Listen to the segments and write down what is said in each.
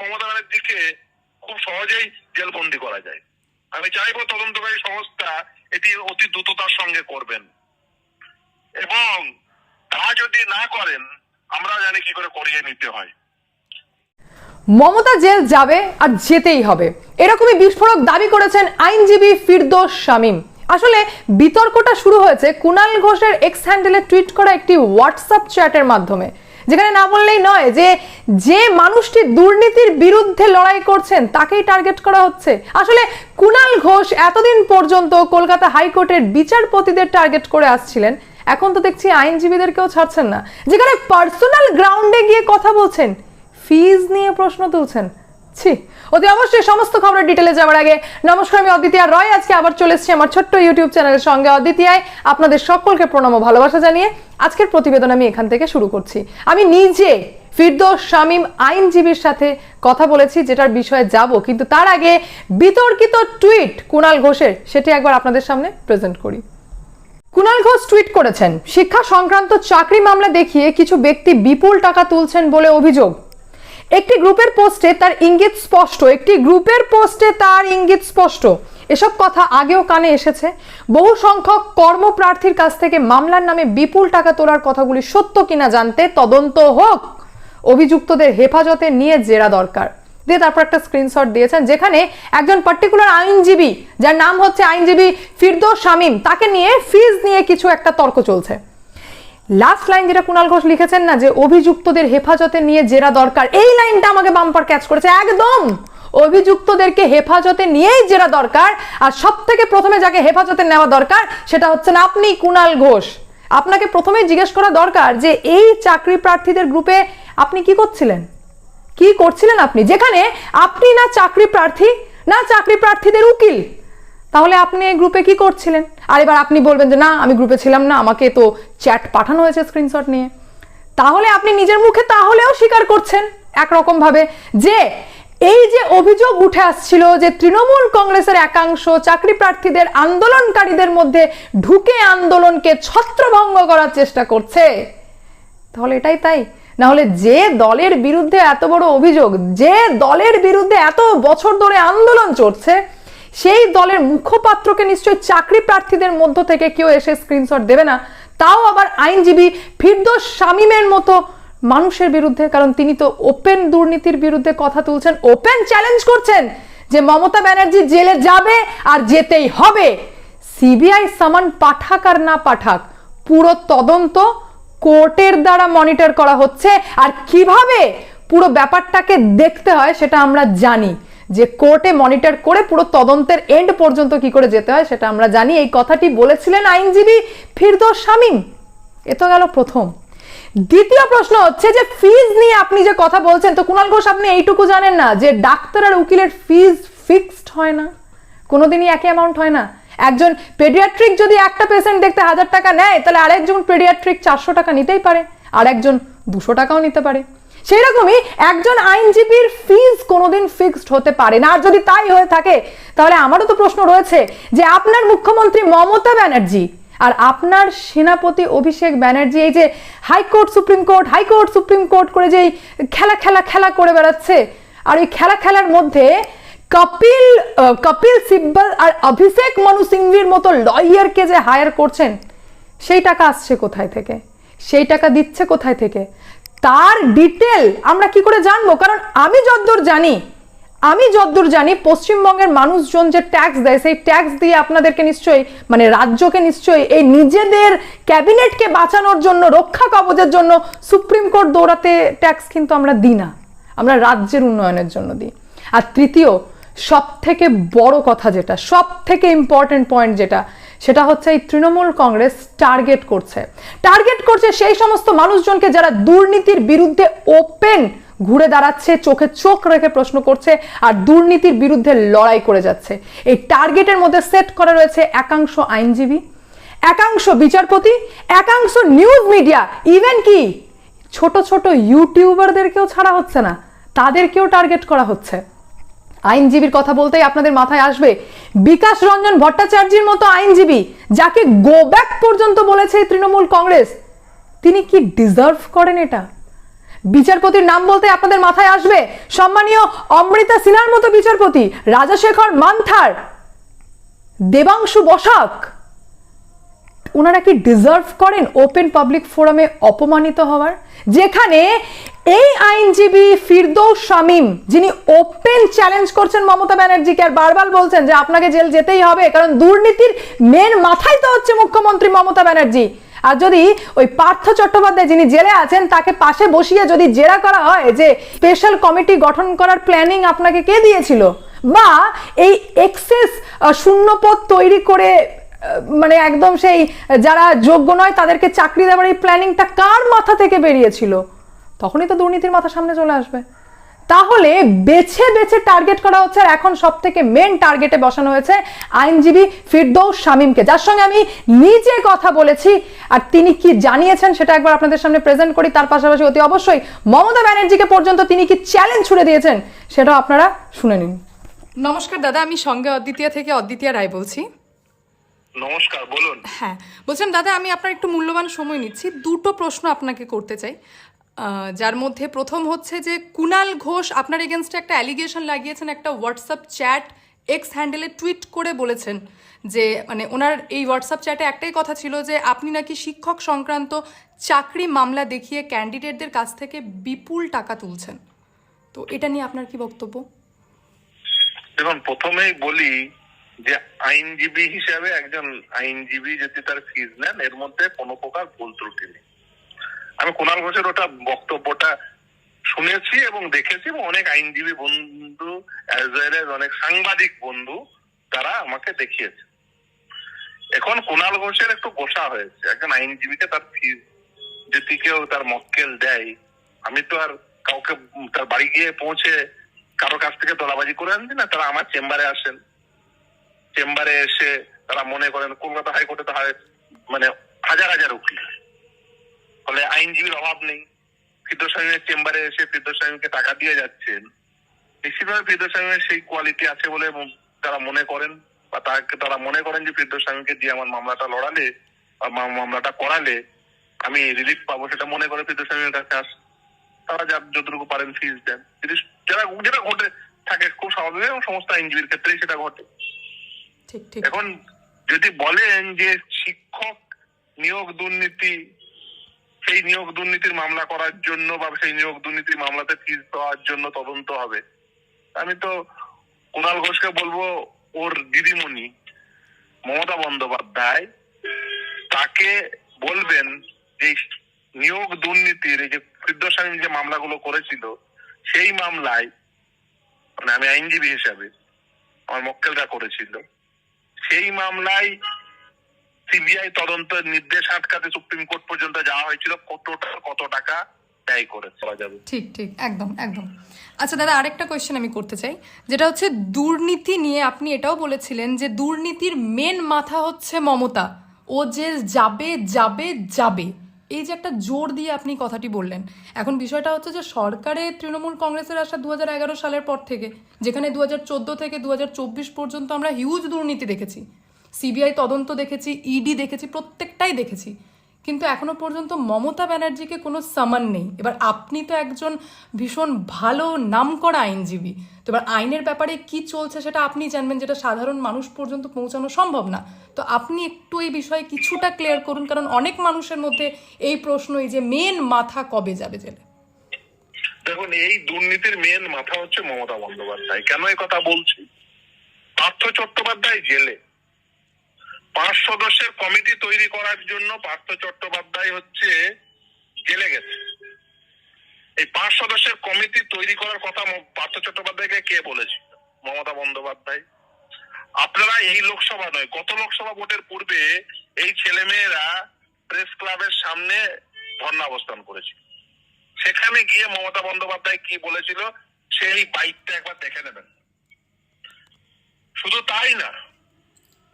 মমতা ব্যানার্জিকে খুব সহজেই জেলবন্দি করা যায়। আমি চাইব তদন্তকারী সংস্থা এটি অতি দ্রুততার সঙ্গে করবেন। এবং তা যদি না করেন, আমরা জানি কি করে করিয়ে নিতে হয়। মমতা জেল যাবে আর যেতেই হবে। এরকমই বিস্ফোরক দাবি করেছেন আইনজীবী ফিরদোস শামীম। আসলে বিতর্কটা শুরু হয়েছে কুনাল ঘোষের এক্স হ্যান্ডেলে টুইট করা একটি হোয়াটসঅ্যাপ চ্যাটের মাধ্যমে। যেখানে না বললেই নয় যে যে মানুষটি দুর্নীতির বিরুদ্ধে লড়াই করছেন, তাকেই টার্গেট করা হচ্ছে। আসলে কুনাল ঘোষ এতদিন পর্যন্ত কলকাতা হাইকোর্টের বিচারপতিদের টার্গেট করে আসছিলেন, এখন তো দেখছি আইনজীবীদেরকেও ছাড়ছেন না। যেখানে পার্সোনাল গ্রাউন্ডে গিয়ে কথা বলছেন ফিজ নিয়ে প্রশ্ন তুলছেন ছি, অতি অবশ্যই সমস্ত খবরের ডিটেলে যাওয়ার আগে নমস্কার, আমি অদ্বিতীয় রয়। আজকে আবার চলে এসেছি আমার ছোট্ট ইউটিউব চ্যানেলের সঙ্গে। অদ্বিতীয়ায় আপনাদের সকলকে প্রণাম ও ভালোবাসা জানিয়ে আজকের প্রতিবেদন আমি এখান থেকে শুরু করছি। আমি নিজে ফিরদোস শামীম আইনজীবীর সাথে কথা বলেছি, যেটার বিষয়ে যাব। কিন্তু তার আগে বিতর্কিত টুইট কুণাল ঘোষের, সেটি একবার আপনাদের সামনে প্রেজেন্ট করি। কুণাল ঘোষ টুইট করেছেন, শিক্ষা সংক্রান্ত চাকরি মামলা দেখিয়ে কিছু ব্যক্তি বিপুল টাকা তুলছেন বলে অভিযোগ। একটি গ্রুপের পোস্টে তার ইঙ্গিত স্পষ্ট, একটি গ্রুপের পোস্টে তার ইঙ্গিত স্পষ্ট। এসব কথা আগেও কানে এসেছে। বহু সংখ্যক কর্মপ্রার্থীর কাছ থেকে মামলার নামে বিপুল টাকা তোলার কথাগুলি সত্য কিনা জানতে তদন্ত হোক। অভিযুক্তদের হেফাজতে নিয়ে জেরা দরকার। দিয়ে তারপর একটা স্ক্রিনশট দিয়েছেন যেখানে একজন পার্টিকুলার আইনজীবী, যার নাম হচ্ছে আইনজীবী ফিরদোস শামীম, তাকে নিয়ে ফিজ নিয়ে কিছু একটা তর্ক চলছে। লাস্ট লাইন যেটা কুণাল ঘোষ লিখেছেন না, যে অভিযুক্তদের হেফাজতে নিয়ে জেরা দরকার। এই লাইনটা আমাকে বাম্পার ক্যাচ করেছে, একদম! অভিযুক্তদেরকে হেফাজতে নিয়েই জেরা দরকার, আর সব থেকে প্রথমে যাকে হেফাজতে নেওয়া দরকার, সেটা হচ্ছেন আপনি কুণাল ঘোষ। আপনাকে প্রথমেই জিজ্ঞেস করা দরকার যে এই চাকরি প্রার্থীদের গ্রুপে আপনি কি করছিলেন? কি করছিলেন আপনি? যেখানে আপনি না চাকরি প্রার্থী, না চাকরি প্রার্থীদের উকিল। তাহলে আপনি এই গ্রুপে কি করছিলেন? আর এবার আপনি বলবেন যে, না, আমি গ্রুপে ছিলাম না, আমাকে তো চ্যাট পাঠানো হয়েছে স্ক্রিনশট নিয়ে। তাহলে আপনি নিজের মুখে তাহলেও স্বীকার করছেন একরকম ভাবে যে এই যে অভিযোগ উঠে আসছিল যে তৃণমূল কংগ্রেসের একাংশ চাকরি প্রার্থীদের আন্দোলনকারীদের মধ্যে ঢুকে আন্দোলনকে ছত্রভঙ্গ করার চেষ্টা করছে, তাহলে এটাই তাই? না হলে যে দলের বিরুদ্ধে এত বড় অভিযোগ, যে দলের বিরুদ্ধে এত বছর ধরে আন্দোলন চলছে সেই দলের মুখপাত্রকে নিশ্চয়ই চাকরি প্রার্থীদের মধ্য থেকে কেউ এসে স্ক্রিনশট দেবে না। তাও আবার আইনজীবী ফিরদোস শামীমের মতো মানুষের বিরুদ্ধে, কারণ তিনি তো ওপেন দুর্নীতির বিরুদ্ধে কথা তুলছেন ওপেন চ্যালেঞ্জ করছেন যে মমতা ব্যানার্জি জেলে যাবে আর যেতেই হবে। সিবিআই সামান পাঠাক আর না পাঠাক, পুরো তদন্ত কোর্টের দ্বারা মনিটর করা হচ্ছে। আর কীভাবে পুরো ব্যাপারটাকে দেখতে হয় সেটা আমরা জানি। যে কোর্টে মনিটর করে পুরো তদন্তের এন্ড পর্যন্ত কি করে যেতে হয় সেটা আমরা জানি। এই কথাটি বলেছিলেন আইনজীবী ফিরদোস শামীম। এ তো গেল প্রথম। দ্বিতীয় প্রশ্ন হচ্ছে যে ফিজ নিয়ে আপনি যে কথা বলছেন, তো কুণাল ঘোষ আপনি এইটুকু জানেন না যে ডাক্তার আর উকিলের ফিজ ফিক্সড হয় না? কোনোদিনই একই অ্যামাউন্ট হয় না। একজন পেডিয়াট্রিক যদি একটা পেশেন্ট দেখতে হাজার টাকা নেয়, তাহলে আরেকজন পেডিয়াট্রিক চারশো টাকা নিতেই পারে আর একজন দুশো টাকাও নিতে পারে। সেই রকমই একজন আইনজীবীর ফিজ কোনোদিন ফিক্সড হতে পারে না। আর যদি তাই হয়ে থাকে, তাহলে আমারও তো প্রশ্ন রয়েছে যে আপনার মুখ্যমন্ত্রী মমতা ব্যানার্জি আর আপনার সেনাপতি অভিষেক ব্যানার্জি, এই যে high court supreme court high court supreme court করে যে খেলা খেলা খেলা করে বেড়াচ্ছে, আর এই খেলা খেলার মধ্যে কপিল কপিল সিব্বল আর অভিষেক মনু সিংভির মতো লয়ারকে যে হায়ার করছেন, সেই টাকা আসছে কোথায় থেকে? সেই টাকা দিচ্ছে কোথায় থেকে? তার ডিটেল আমরা কি করে জানব? কারণ আমি যতদূর জানি, আমি যতদূর জানি পশ্চিমবঙ্গের মানুষজন যে ট্যাক্স দেয়, সেই ট্যাক্স দিয়ে আপনাদেরকে নিশ্চয়ই মানে রাজ্যকে নিশ্চয়ই এই নিজেদের ক্যাবিনেটকে বাঁচানোর জন্য, রক্ষা কবচের জন্য সুপ্রিম কোর্ট দৌড়াতে ট্যাক্স কিন্তু আমরা দিই না। আমরা রাজ্যের উন্নয়নের জন্য দিই। আর তৃতীয় সব থেকে বড় কথা যেটা সব থেকে ইম্পর্টেন্ট পয়েন্ট যেটা সেটা হচ্ছে এই তৃণমূল কংগ্রেস টার্গেট করছে। টার্গেট করছে সেই সমস্ত মানুষজনকে যারা দুর্নীতির বিরুদ্ধে ওপেন ঘুরে দাঁড়াচ্ছে, চোখে চোখ রেখে প্রশ্ন করছে আর দুর্নীতির বিরুদ্ধে লড়াই করে যাচ্ছে। এই টার্গেটের মধ্যে সেট করা রয়েছে একাংশ আইনজীবী, একাংশ বিচারপতি, একাংশ নিউজ মিডিয়া। ইভেন কি, ছোট ছোট ইউটিউবারদেরকেও ছাড়া হচ্ছে না, তাদেরকেও টার্গেট করা হচ্ছে। আইনজীবীর কথা বলতেই আপনাদের মাথায় আসবে। বিকাশ রঞ্জন ভট্টাচার্যের মতো আইনজীবী, যাকে গো ব্যাক পর্যন্ত বলেছে তৃণমূল কংগ্রেস, তিনি কি ডিজার্ভ করেন এটা? বিচারপতির নাম বলতে আপনাদের মাথায় আসবে, সম্মানীয় অমৃতা সিনহার মতো বিচারপতি, রাজাশেখর মান্থার, দেবাংশু বসাক। ওনারা কি ডিজার্ভ করেন ওপেন পাবলিক ফোরামে অপমানিত হওয়ার? যেখানে এই আইনজীবী ফিরদৌস শামীম, যিনি ওপেন চ্যালেঞ্জ করছেন মমতা ব্যানার্জিকে আর বারবার বলছেন যে আপনাকে জেল যেতেই হবে, কারণ দুর্নীতির মেন মাথায় তো হচ্ছে মুখ্যমন্ত্রী মমতা ব্যানার্জি। আর যদি ওই পার্থ চট্টোপাধ্যায় যিনি জেলে আছেন, তাকে পাশে বসিয়ে যদি জেরা করা হয় যে স্পেশাল কমিটি গঠন করার প্ল্যানিং আপনাকে কে দিয়েছিল? বা এই এক্সেস শূন্যপদ তৈরি করে মানে একদম সেই, যারা যোগ্য নয় তাদেরকে চাকরি দেওয়ার এই প্ল্যানিংটা কার মাথা থেকে বেরিয়েছিল? তখনই তো দুর্নীতির মাথা সামনে চলে আসবে। তাহলে বেছে বেছে টার্গেট করা হচ্ছে আর এখন সব থেকে মেন টার্গেটে বসানো হয়েছে আইনজীবী ফিরদৌস শামীমকে। যার সঙ্গে আমি নিজে কথা বলেছি আর তিনি কি জানিয়েছেন সেটা একবার আপনাদের সামনে প্রেজেন্ট করি। তার পাশাপাশি অতি অবশ্যই মমতা ব্যানার্জিকে পর্যন্ত তিনি কি চ্যালেঞ্জ ছুড়ে দিয়েছেন সেটাও আপনারা শুনে নিন। নমস্কার দাদা, আমি সঙ্গে অদ্বিতীয়া থেকে অদ্বিতীয়া রায় বলছি। নমস্কার বলুন। হ্যাঁ বলছিলাম দাদা আমি আপনার একটু মূল্যবান সময় নিচ্ছি। দুটো প্রশ্ন আপনাকে করতে চাই। যার মধ্যে প্রথম হচ্ছে যে কুনাল ঘোষ আপনার এগেনস্টে একটা অ্যালিগেশন লাগিয়েছেন একটা হোয়াটসঅ্যাপ চ্যাট এক্স হ্যান্ডেলে টুইট করে বলেছেন যে মানে ওনার এই হোয়াটসঅ্যাপ চ্যাটে একটাই কথা ছিল যে আপনি নাকি শিক্ষক সংক্রান্ত চাকরি মামলা দেখিয়ে ক্যান্ডিডেটদের কাছ থেকে বিপুল টাকা তুলছেন। তো এটা নিয়ে আপনার কি বক্তব্য? দেখুন প্রথমেই বলি যে আইনজীবী হিসাবে একজন আইনজীবী যদি তার ফিজ নেন, এর মধ্যে কোনো প্রকার ভুল ত্রুটি নেই। আমি কুণাল ঘোষের ওটা বক্তব্যটা শুনেছি এবং দেখেছি এবং অনেক আইনজীবী বন্ধু অনেক সাংবাদিক বন্ধু, তারা আমাকে দেখিয়েছে। এখন কুণাল ঘোষের একটু গোসা হয়েছে। একজন আইনজীবীকে তার ফিজ যদি কেউ তার মক্কেল দেয়, আমি তো আর কাউকে, তার বাড়ি গিয়ে পৌঁছে কারও কাছ থেকে দলাবাজি করে আনছি না, তারা আমার চেম্বারে আসেন। চেম্বারে এসে তারা মনে করেন কলকাতা হাইকোর্টে তো মানে হাজার হাজার উকিল। ফলে আইনজীবীর অভাব নেই। ফিরদোস্বামীর চেম্বারে এসে ফিরদোস্বামীকে টাকা দিয়ে যাচ্ছেন। নিশ্চিতভাবে ফিরদোস্বামীর সেই কোয়ালিটি আছে বলে তারা মনে করেন বা তাকে তারা মনে করেন যে ফিরদোস্বামীকে দিয়ে আমার মামলাটা লড়ালে বা মামলাটা করালে আমি রিলিফ পাবো সেটা মনে করে ফিরদোস্বামীর কাছে আস তারা যা যতটুকু পারেন ফিজ দেন। যদি যারা যেটা ঘটে থাকে খুব স্বাভাবিক এবং সমস্ত আইনজীবীর ক্ষেত্রেই সেটা ঘটে। এখন যদি বলেন যে শিক্ষক নিয়োগ দুর্নীতি, সেই নিয়োগ দুর্নীতির মামলা করার জন্য বা সেই নিয়োগ দুর্নীতির মামলাতে ফিস দেওয়ার জন্য তদন্ত হবে। আমি তো কুণাল ঘোষকে বলব, ওর দিদিমণি মমতা বন্দ্যোপাধ্যায় তাকে বলবেন যে নিয়োগ দুর্নীতির এই যে ফিরদোস্বামী যে মামলাগুলো করেছিল, সেই মামলায় মানে আমি আইনজীবী হিসাবে আমার মক্কেলরা করেছিল সেই মামলায় সিবিআই তদন্তের নির্দেশ আটকাতে সুপ্রিম কোর্ট পর্যন্ত যাওয়া হয়েছিল। কতটা, কত টাকা ব্যয় করে চলা যাবে? ঠিক ঠিক। একদম একদম। আচ্ছা দাদা, আরেকটা কোয়েশ্চেন আমি করতে চাই। যেটা হচ্ছে দুর্নীতি নিয়ে আপনি এটাও বলেছিলেন যে দুর্নীতির মেন মাথা হচ্ছে মমতা। ও যে যাবে যাবে যাবে। এই যে একটা জোর দিয়ে আপনি কথাটি বললেন, এখন বিষয়টা হচ্ছে যে সরকারে তৃণমূল কংগ্রেসের আসা দু হাজার এগারো সালের পর থেকে, যেখানে দু হাজার চোদ্দ থেকে দু হাজার চব্বিশ পর্যন্ত আমরা হিউজ দুর্নীতি দেখেছি সিবিআই তদন্ত দেখেছি ইডি দেখেছি, প্রত্যেকটাই দেখেছি। কিন্তু এখনও পর্যন্ত মমতা ব্যানার্জিকে কোনো সামান নেই। এবার আপনি তো একজন ভীষণ ভালো নামকরা আইনজীবী। তো এবার আইনের ব্যাপারে কি চলছে সেটা আপনি জানবেন, যেটা সাধারণ মানুষ পর্যন্ত পৌঁছানো সম্ভব না। তো আপনি একটু এই বিষয়ে কিছুটা ক্লিয়ার করুন, কারণ অনেক মানুষের মধ্যে এই প্রশ্ন, এই যে মেন মাথা কবে যাবে জেলে? দেখুন, এই দুর্নীতির মেন মাথা হচ্ছে মমতা বন্দ্যোপাধ্যায়। কেন এই কথা বলছি? পার্থ চট্টোপাধ্যায় জেলে। পাঁচ সদস্যের কমিটি তৈরি করার জন্য পার্থ চট্টোপাধ্যায় হচ্ছে জেলে গেছে। এই পাঁচ সদস্যের কমিটি তৈরি করার কথা পার্থ চট্টোপাধ্যায়কে কে বলেছিল? মমতা বন্দ্যোপাধ্যায়। আপনারা এই লোকসভা নয়, গত লোকসভা ভোটের পূর্বে এই ছেলেমেয়েরা প্রেস ক্লাবের সামনে ধর্ণা অবস্থান করেছিল। সেখানে গিয়ে মমতা বন্দ্যোপাধ্যায় কি বলেছিল, সেই বাইকটা একবার দেখে নেবেন। শুধু তাই না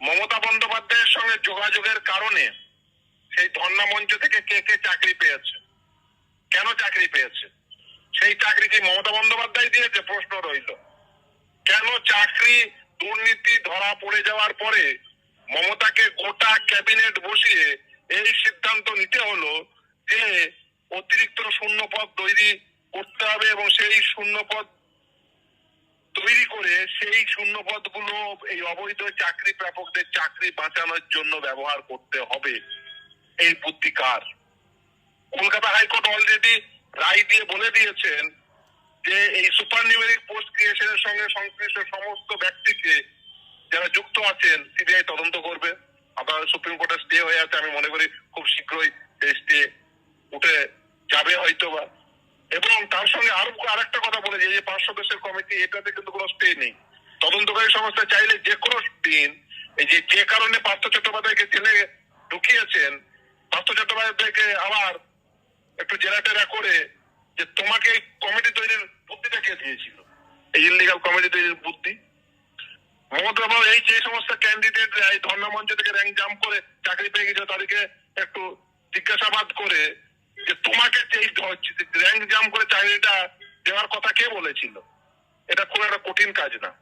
মমতা বন্দ্যোপাধ্যায়ের সঙ্গে যোগাযোগের কারণে সেই ধর্ণা মঞ্চ থেকে কে কে চাকরি পেয়েছে? কেন চাকরি পেয়েছে? সেই চাকরি কি মমতা বন্দ্যোপাধ্যায় দিয়েছে? প্রশ্ন রইল। কেন চাকরি দুর্নীতি ধরা পড়ে যাওয়ার পরে মমতাকে গোটা ক্যাবিনেট বসিয়ে এই সিদ্ধান্ত নিতে হলো যে অতিরিক্ত শূন্য পদ তৈরি করতে হবে এবং সেই শূন্য পদ তৈরি করে সেই শূন্য পদগুলো এই অবৈধ চাকরি প্রাপকদের চাকরি বাঁচানোর জন্য ব্যবহার করতে হবে। এই বুদ্ধি কার কলকাতা হাইকোর্ট অলরেডি রায় দিয়ে বলে দিয়েছেন যে এই সুপার নিউমেরিক পোস্ট ক্রিয়েশনের সঙ্গে সংশ্লিষ্ট সমস্ত ব্যক্তিকে যারা যুক্ত আছেন, সিবিআই তদন্ত করবে। আবার সুপ্রিম কোর্টের স্টে হয়ে আছে, আমি মনে করি খুব শীঘ্রই স্টে উঠে যাবে হয়তো বা এবং তার সঙ্গে আরও আরেকটা কথা বলে যে পাঁচ সদস্যের কমিটি, এটাতে কিন্তু কোনো স্টে নেই। তদন্তকারী সংস্থা চাইলে যে কোনো দিন যে যে কারণে পার্থ চট্টোপাধ্যায়কে জেলে ঢুকিয়েছেন, পার্থ চট্টোপাধ্যায়কে আবার একটু জেরা টেরা করে যে তোমাকে কমিটি তৈরির বুদ্ধিটা কে দিয়েছিল? এই ইলিগাল কমিটি তৈরির বুদ্ধি? মমতা বাবু, এই যে সমস্ত ক্যান্ডিডেট এই ধর্ণা মঞ্চ থেকে র্যাঙ্ক জাম করে চাকরি পেয়ে গেছে, তাদেরকে একটু জিজ্ঞাসাবাদ করে যে তোমাকে যে র্যাঙ্ক জাম করে চাকরিটা দেওয়ার কথা কে বলেছিল? এটা খুব একটা কঠিন কাজ না।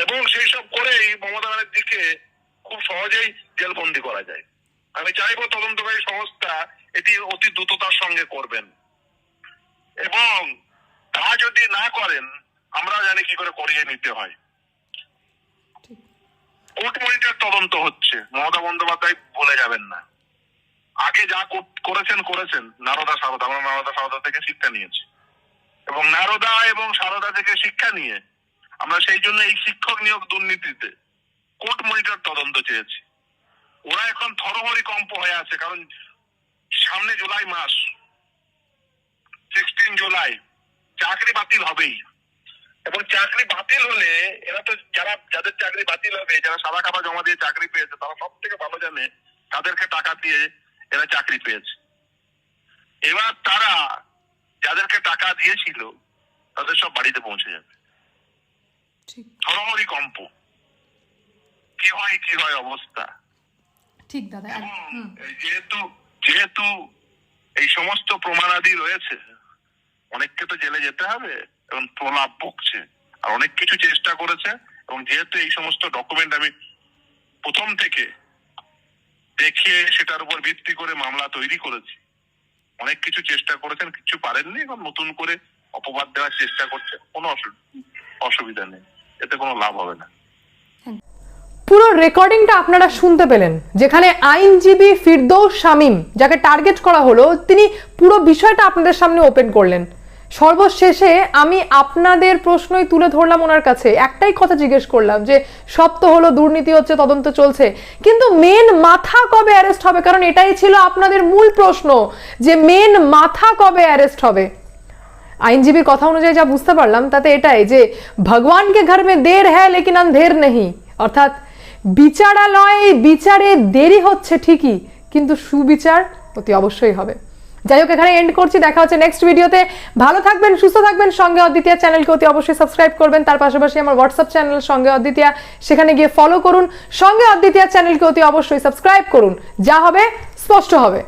এবং সেই সব করেই মমতা ব্যানার্জিকে খুব সহজেই জেলবন্দি করা যায়। আমি চাইব তদন্তকারী সংস্থা এটি অতি দ্রুততার সঙ্গে করবেন। এবং তা যদি না করেন আমরা জানি কি করে করিয়ে নিতে হয়। কোর্ট মনিটর তদন্ত হচ্ছে। মমতা বন্দ্যোপাধ্যায় বলে যাবেন না। আগে যা করেছেন করেছেন। নারদা সারদা, আমরা নারদা সারদা থেকে শিক্ষা নিয়েছি। এবং নারদা এবং সারদা থেকে শিক্ষা নিয়ে আমরা সেই জন্য এই শিক্ষক নিয়োগ দুর্নীতিতে কোর্ট মনিটর তদন্ত চেয়েছি। ওরা এখন থরহরি কম্প হয়ে আছে, কারণ সামনে জুলাই মাস সিক্সটিন জুলাই। চাকরি বাতিল হবেই। এবং চাকরি বাতিল হলে এরা তো যারা, যাদের চাকরি বাতিল হবে, যারা সাদা খাতা জমা দিয়ে চাকরি পেয়েছে, তারা সব থেকে ভালো জানে তাদেরকে টাকা দিয়ে এরা চাকরি পেয়েছে। এবার তারা যাদেরকে টাকা দিয়েছিল তাদের সব বাড়িতে পৌঁছে যাবে। হরহরি কম্প। কি হয় কি হয় অবস্থা? ঠিক দাদা যেহেতু যেহেতু এই সমস্ত প্রমাণাদি রয়েছে অনেককে তো জেলে যেতে হবে এবং প্রলাপ বকছে আর অনেক কিছু চেষ্টা করেছে এবং যেহেতু এই সমস্ত ডকুমেন্ট আমি প্রথম থেকে দেখে সেটার উপর ভিত্তি করে মামলা তৈরি করেছি। অনেক কিছু চেষ্টা করেছেন, কিছু পারেননি এবং নতুন করে অপবাদ দেওয়ার চেষ্টা করছে কোনো অসু- অসুবিধা নেই। এতে কোনো লাভ হবে না। পুরো রেকর্ডিংটা আপনারা শুনতে পেলেন, যেখানে আইনজীবী ফিরদৌস শামীম, যাকে টার্গেট করা হলো, তিনি পুরো বিষয়টা আপনাদের সামনে ওপেন করলেন। সর্বশেষে আমি আপনাদের প্রশ্নই তুলে ধরলাম ওনার কাছে। একটাই কথা জিজ্ঞেস করলাম যে, সব তো হলো, দুর্নীতি হচ্ছে, তদন্ত চলছে। কিন্তু মেন মাথা কবে অ্যারেস্ট হবে? কারণ এটাই ছিল আপনাদের মূল প্রশ্ন যে মেন মাথা কবে অ্যারেস্ট হবে? আইনজীবীর কথা অনুযায়ী যা বুঝতে পারলাম, তাতে এটাই যে, ভগবানকে ঘর মে দের হ্যাঁ লেকিন আন্ধের নেই অর্থাৎ, বিচারালয়ে, বিচারে দেরি হচ্ছে ঠিকই, কিন্তু সুবিচার অতি অবশ্যই হবে। যাই হোক এখানে এন্ড করছি। দেখা হচ্ছে নেক্সট ভিডিওতে ভালো থাকবেন, সুস্থ থাকবেন। সঙ্গে অদ্বিতীয় চ্যানেলকে অতি অবশ্যই সাবস্ক্রাইব করবেন। তার পাশাপাশি আমার হোয়াটসঅ্যাপ চ্যানেল সঙ্গে অদ্বিতীয়া। সেখানে গিয়ে ফলো করুন। সঙ্গে অদ্বিতীয় চ্যানেলকে অতি অবশ্যই সাবস্ক্রাইব করুন। যা হবে, স্পষ্ট হবে।